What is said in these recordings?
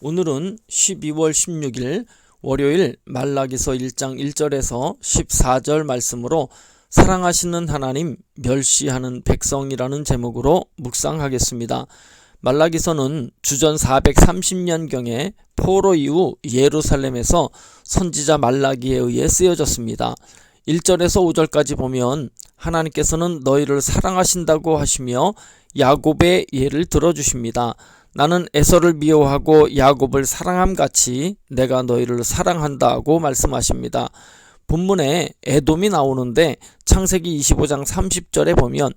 오늘은 12월 16일 월요일 말라기서 1장 1절에서 14절 말씀으로 사랑하시는 하나님 멸시하는 백성이라는 제목으로 묵상하겠습니다. 말라기서는 주전 430년경에 포로 이후 예루살렘에서 선지자 말라기에 의해 쓰여졌습니다. 1절에서 5절까지 보면 하나님께서는 너희를 사랑하신다고 하시며 야곱의 예를 들어주십니다. 나는 에서를 미워하고 야곱을 사랑함 같이 내가 너희를 사랑한다고 말씀하십니다. 본문에 에돔이 나오는데 창세기 25장 30절에 보면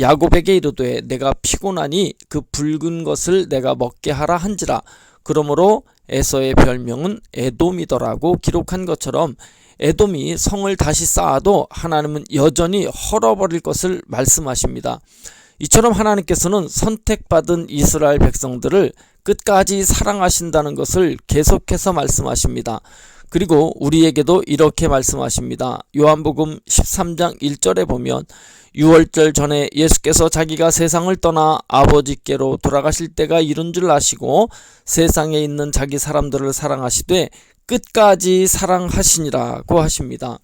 야곱에게 이르되 내가 피곤하니 그 붉은 것을 내가 먹게 하라 한지라 그러므로 에서의 별명은 에돔이더라고 기록한 것처럼 에돔이 성을 다시 쌓아도 하나님은 여전히 헐어버릴 것을 말씀하십니다. 이처럼 하나님께서는 선택받은 이스라엘 백성들을 끝까지 사랑하신다는 것을 계속해서 말씀하십니다. 그리고 우리에게도 이렇게 말씀하십니다. 요한복음 13장 1절에 보면 6월절 전에 예수께서 자기가 세상을 떠나 아버지께로 돌아가실 때가 이른 줄 아시고 세상에 있는 자기 사람들을 사랑하시되 끝까지 사랑하시니라고 하십니다.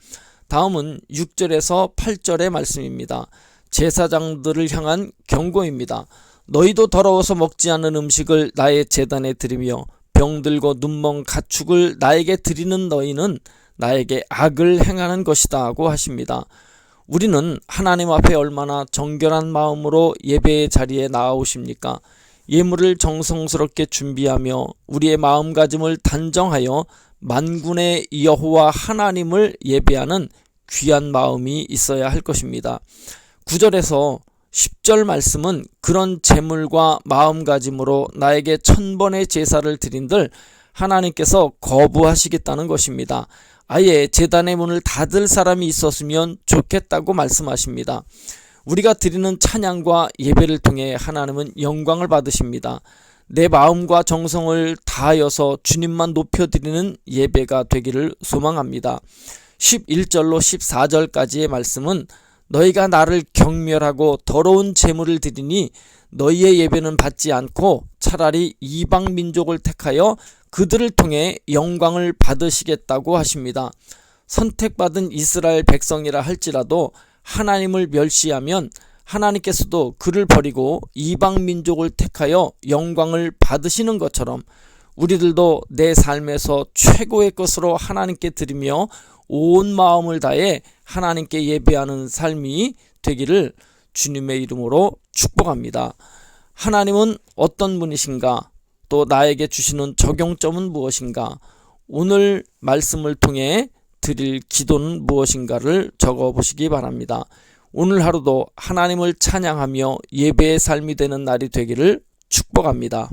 다음은 6절에서 8절의 말씀입니다. 제사장들을 향한 경고입니다. 너희도 더러워서 먹지 않는 음식을 나의 재단에 드리며 병들고 눈먼 가축을 나에게 드리는 너희는 나에게 악을 행하는 것이다고 하십니다. 우리는 하나님 앞에 얼마나 정결한 마음으로 예배의 자리에 나아오십니까? 예물을 정성스럽게 준비하며 우리의 마음가짐을 단정하여 만군의 여호와 하나님을 예배하는 귀한 마음이 있어야 할 것입니다. 9절에서 10절 말씀은 그런 재물과 마음가짐으로 나에게 천번의 제사를 드린들 하나님께서 거부하시겠다는 것입니다. 아예 재단의 문을 닫을 사람이 있었으면 좋겠다고 말씀하십니다. 우리가 드리는 찬양과 예배를 통해 하나님은 영광을 받으십니다. 내 마음과 정성을 다하여서 주님만 높여드리는 예배가 되기를 소망합니다. 11절로 14절까지의 말씀은 너희가 나를 경멸하고 더러운 재물을 드리니 너희의 예배는 받지 않고 차라리 이방 민족을 택하여 그들을 통해 영광을 받으시겠다고 하십니다. 선택받은 이스라엘 백성이라 할지라도 하나님을 멸시하면 하나님께서도 그를 버리고 이방 민족을 택하여 영광을 받으시는 것처럼 우리들도 내 삶에서 최고의 것으로 하나님께 드리며 온 마음을 다해 하나님께 예배하는 삶이 되기를 주님의 이름으로 축복합니다. 하나님은 어떤 분이신가? 또 나에게 주시는 적용점은 무엇인가? 오늘 말씀을 통해 드릴 기도는 무엇인가를 적어 보시기 바랍니다. 오늘 하루도 하나님을 찬양하며 예배의 삶이 되는 날이 되기를 축복합니다.